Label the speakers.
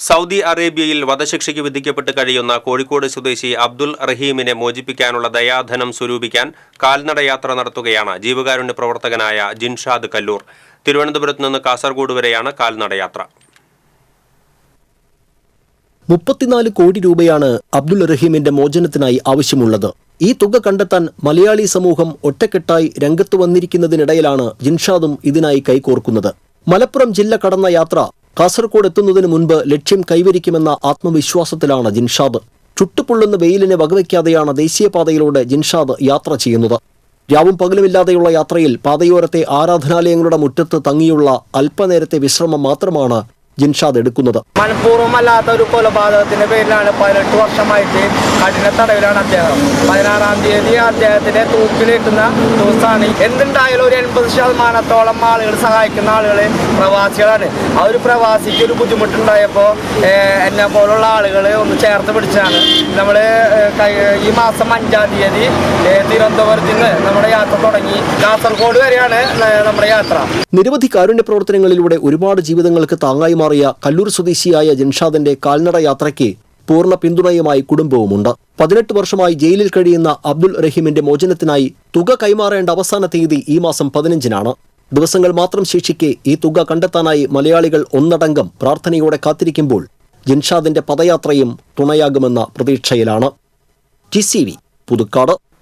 Speaker 1: Saudi അറേബ്യയിൽ വധശിക്ഷയ്ക്ക് വിധിക്കപ്പെട്ട് കഴിയുന്ന കോഴിക്കോട് സ്വദേശി അബ്ദുൽ റഹീമിനെ മോചിപ്പിക്കാനുള്ള ദയാധനം സ്വരൂപിക്കാൻ കാൽനടയാത്ര നടത്തുകയാണ് ജീവകാരുണ്യ പ്രവർത്തകനായ ജിൻഷാദ് കല്ലൂർ. തിരുവനന്തപുരത്ത് നിന്ന് കാസർഗോഡ് വരെയാണ് കാൽനടയാത്ര
Speaker 2: മുപ്പത്തിനാല് കോടി രൂപയാണ് അബ്ദുൾ റഹീമിന്റെ മോചനത്തിനായി ആവശ്യമുള്ളത്. ഈ തുക കണ്ടെത്താൻ മലയാളി സമൂഹം ഒറ്റക്കെട്ടായി രംഗത്ത് വന്നിരിക്കുന്നതിനിടയിലാണ് ജിൻഷാദും ഇതിനായി കൈകോർക്കുന്നത്. മലപ്പുറം ജില്ല കടന്ന യാത്ര കാസർഗോഡ് എത്തുന്നതിന് മുൻപ് ലക്ഷ്യം കൈവരിക്കുമെന്ന ആത്മവിശ്വാസത്തിലാണ് ജിൻഷാദ്. ചുട്ടുപൊള്ളുന്ന വെയിലിനെ വകവയ്ക്കാതെയാണ് ദേശീയപാതയിലൂടെ ജിൻഷാദ് യാത്ര ചെയ്യുന്നത്. രാവും പകലുമില്ലാതെയുള്ള യാത്രയിൽ പാതയോരത്തെ ആരാധനാലയങ്ങളുടെ മുറ്റത്ത് തങ്ങിയുള്ള അല്പനേരത്തെ വിശ്രമം മാത്രമാണ് ജിൻഷാദ് എടുക്കുന്നത്.
Speaker 3: മനഃപൂർവമല്ലാത്ത ഒരു കൊലപാതകത്തിന്റെ പേരിലാണ് പതിനെട്ട് വർഷമായിട്ട് കഠിന തടവിലാണ് അദ്ദേഹം. പതിനാറാം തീയതി അദ്ദേഹത്തിന്റെ തൂക്കിലേറ്റുന്ന ദിവസമാണ്. എന്തുണ്ടായാലും ഒരു എൺപത് ശതമാനത്തോളം ആളുകൾ സഹായിക്കുന്ന ആളുകൾ പ്രവാസികളാണ്. ആ ഒരു പ്രവാസിക്ക് ഒരു ബുദ്ധിമുട്ടുണ്ടായപ്പോൾ എന്നെ പോലുള്ള ആളുകൾ ഒന്ന് ചേർത്ത് പിടിച്ചാണ് നമ്മൾ ഈ മാസം അഞ്ചാം തീയതി നമ്മുടെ യാത്ര തുടങ്ങി. നമ്മുടെ യാത്ര.
Speaker 2: നിരവധി കാരുണ്യ പ്രവർത്തനങ്ങളിലൂടെ ഒരുപാട് ജീവിതങ്ങൾക്ക് താങ്ങായി മാറിയ കല്ലൂർ സ്വദേശിയായ ജൻഷാദിന്റെ കാൽനട യാത്രയ്ക്ക് പൂർണ പിന്തുണയുമായി കുടുംബവുമുണ്ട്. പതിനെട്ട് വർഷമായി ജയിലിൽ കഴിയുന്ന അബ്ദുൾ റഹീമിന്റെ മോചനത്തിനായി തുക കൈമാറേണ്ട അവസാന തീയതി ഈ മാസം പതിനഞ്ചിനാണ്. ദിവസങ്ങൾ മാത്രം ശേഷിക്കെ ഈ തുക കണ്ടെത്താനായി മലയാളികൾ ഒന്നടങ്കം പ്രാർത്ഥനയോടെ കാത്തിരിക്കുമ്പോൾ ജിൻഷാദിന്റെ പദയാത്രയും തുണയാകുമെന്ന പ്രതീക്ഷയിലാണ്. G C V Puthukkad.